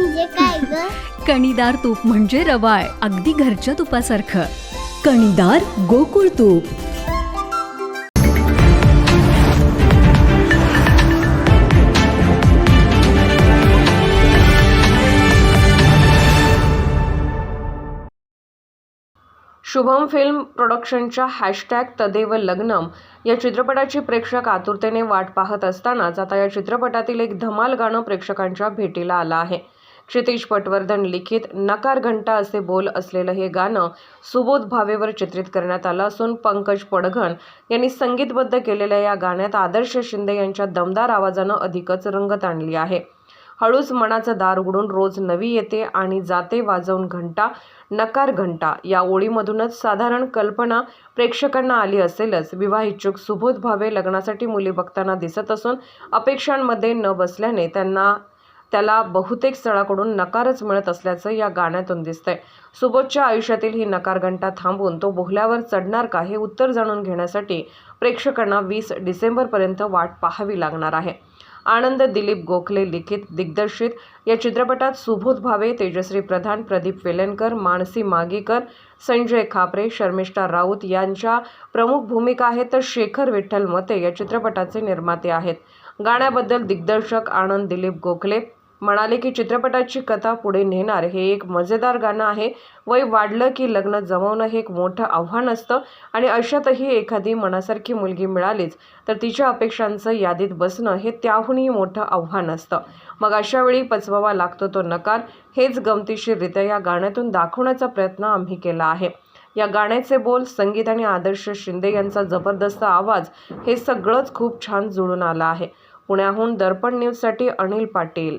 म्हणजे काय ग? कणीदार तूप म्हणजे रवाळ अगदी घरच्या तुपासारखं. कणीदार गोकुळ तूप. शुभम फिल्म प्रोडक्शनच्या हॅशटॅग तदेव लग्नम या चित्रपटाची प्रेक्षक आतुरतेने वाट पाहत असतानाच आता या चित्रपटातील एक धमाल गाणं प्रेक्षकांच्या भेटीला आलं आहे. क्षितिश पटवर्धन लिखित नकार घंटा असे बोल असलेलं हे गाणं सुबोध भावेवर चित्रित करण्यात आलं असून पंकज पडघण यांनी संगीतबद्ध केलेल्या या गाण्यात आदर्श शिंदे यांच्या दमदार आवाजानं अधिकच रंगत आणली आहे. हळूच मनाचं दार उघडून रोज नवी येते आणि जाते वाजवून घंटा नकार घंटा या ओळीमधूनच साधारण कल्पना प्रेक्षकांना आली असेलच. विवाह इच्छुक सुबोध भावे लग्नासाठी मुली बघताना दिसत असून अपेक्षांमध्ये न बसल्याने त्यांना त्याला बहुतेक स्थळाकडून नकारच मिळत असल्याचं या गाण्यातून दिसतंय. सुबोधच्या आयुष्यातील ही नकार घंटा थांबून तो बोहल्यावर चढणार का हे उत्तर जाणून घेण्यासाठी प्रेक्षकांना वीस डिसेंबरपर्यंत वाट पाहावी लागणार आहे. आनंद दिलीप गोखले लिखित दिग्दर्शित. या चित्रपटात सुबोध भावे तेजश्री प्रधान प्रदीप वेलणकर मानसी मागीकर संजय खापरे शर्मिष्ठा राऊत यांच्या प्रमुख भूमिका आहेत तर शेखर विठ्ठल मते या चित्रपटाचे निर्माते आहेत. गाण्याबद्दल दिग्दर्शक आनंद दिलीप गोखले म्हणाले की चित्रपटाची कथा पुढे नेणार हे एक मजेदार गाणं आहे. वय वाढलं की लग्न जमवणं हे एक मोठं आव्हान असतं आणि अशातही एखादी मनासारखी मुलगी मिळालीच तर तिच्या अपेक्षांचं यादीत बसणं हे त्याहूनही मोठं आव्हान असतं. मग अशा वेळी पचवावा लागतो तो नकार. हेच गमतीशीररित्या या गाण्यातून दाखवण्याचा प्रयत्न आम्ही केला आहे. या गाण्याचे बोल संगीत आणि आदर्श शिंदे यांचा जबरदस्त आवाज हे सगळंच खूप छान जुळून आलं आहे. पुण्याहून दर्पण न्यूजसाठी अनिल पाटील.